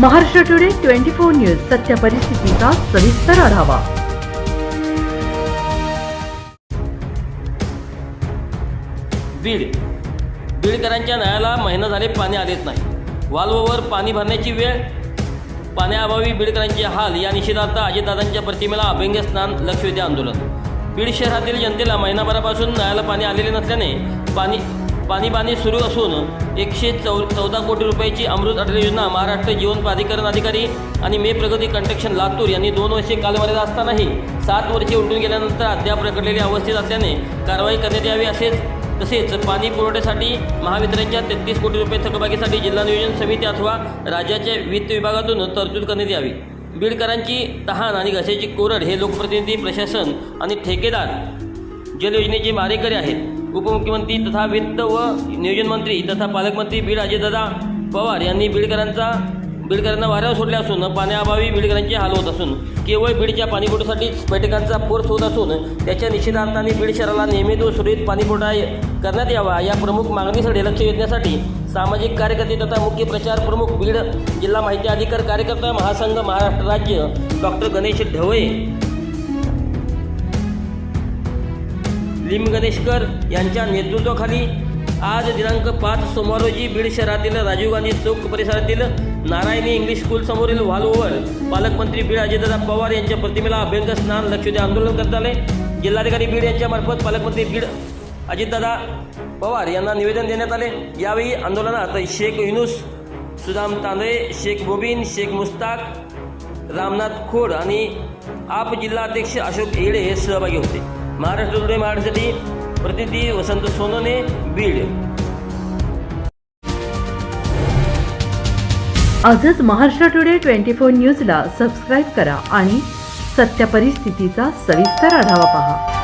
Maharashtra today twenty four news सत्य परिस्थितीचा सविस्तर आढावा. बीड. बीडकरांच्या नळाला महिना झाले पाणी आलेच नाही. वाल्ववर पाणी भरण्याची वेळ पाण्याअभावी बीडकरांचे हाल या निषेधार्थ अजितदादांच्या प्रतिमेला अभ्यंग स्नान लक्षवेधी आंदोलन. बीड शहरातील जनतेला महिनाभरापासून नळाला पाणी आलेले नसल्याने पाणी पाणीबाणी सुरू असून एकशे चौ चौदा कोटी रुपयाची अमृत अटल योजना महाराष्ट्र जीवन प्राधिकरण अधिकारी आणि मे प्रगती कंट्रक्शन लातूर यांनी दोन वर्षे कालमर्यादा असतानाही सात वर्षे उलटून गेल्यानंतर अद्याप रखडलेल्या अवस्थेत असल्याने कारवाई करण्यात यावी असेच तसेच पाणी पुरवठ्यासाठी महावितरणच्या तेहतीस कोटी रुपये थकबाकीसाठी जिल्हा नियोजन समिती अथवा राज्याच्या वित्त विभागातून तरतूद करण्यात यावी. बीडकरांची तहान आणि घशाची कोरड हे लोकप्रतिनिधी प्रशासन आणि ठेकेदार जलयोजनेचे मारेकरी आहेत उपमुख्यमंत्री तथा वित्त व नियोजन मंत्री तथा पालकमंत्री बीड अजयदादा पवार यांनी बीडकरांचा बीडकरांना वाऱ्यावर सोडले असून पाण्याअभावी बीडकरांचे हाल होत असून केवळ बीडच्या पाणीपुरवठ्यासाठीच बैठकांचा फोर्स होत असून त्याच्या निषेधार्थाने बीड शहराला नियमित व सुरळीत पाणीपुरवठा करण्यात यावा या प्रमुख मागणीसाठी लक्ष वेधण्यासाठी सामाजिक कार्यकर्ते तथा मुख्य प्रचार प्रमुख बीड जिल्हा माहिती अधिकार कार्यकर्ता महासंघ महाराष्ट्र राज्य डॉक्टर गणेश ढवळे लिम गणेशकर यांच्या नेतृत्वाखाली आज दिनांक पाच सोमवार रोजी बीड शहरातील राजीव गांधी चौक परिसरातील नारायणी इंग्लिश स्कूल समोरील पालकमंत्री बीड अजितदादा पवार यांच्या प्रतिमेला अभ्यंग स्नान लक्षवेधी आंदोलन करण्यात आले. जिल्हाधिकारी बीड यांच्या मार्फत पालकमंत्री बीड अजितदादा पवार यांना निवेदन देण्यात आले. यावेळी आंदोलनात शेख युनुस सुदाम तांदळे शेख बोबीन शेख मुस्ताक रामनाथ खोड आणि आप जिल्हाध्यक्ष अशोक येडे हे सहभागी होते. महाराष्ट्र टुडे महाराष्ट्रासाठी प्रतिनिधी वसंत सोनोने बीड. आजच महाराष्ट्र टुडे ट्वेंटी फोर न्यूजला सबस्क्राईब करा आणि सत्य परिस्थितीचा सविस्तर आढावा पहा.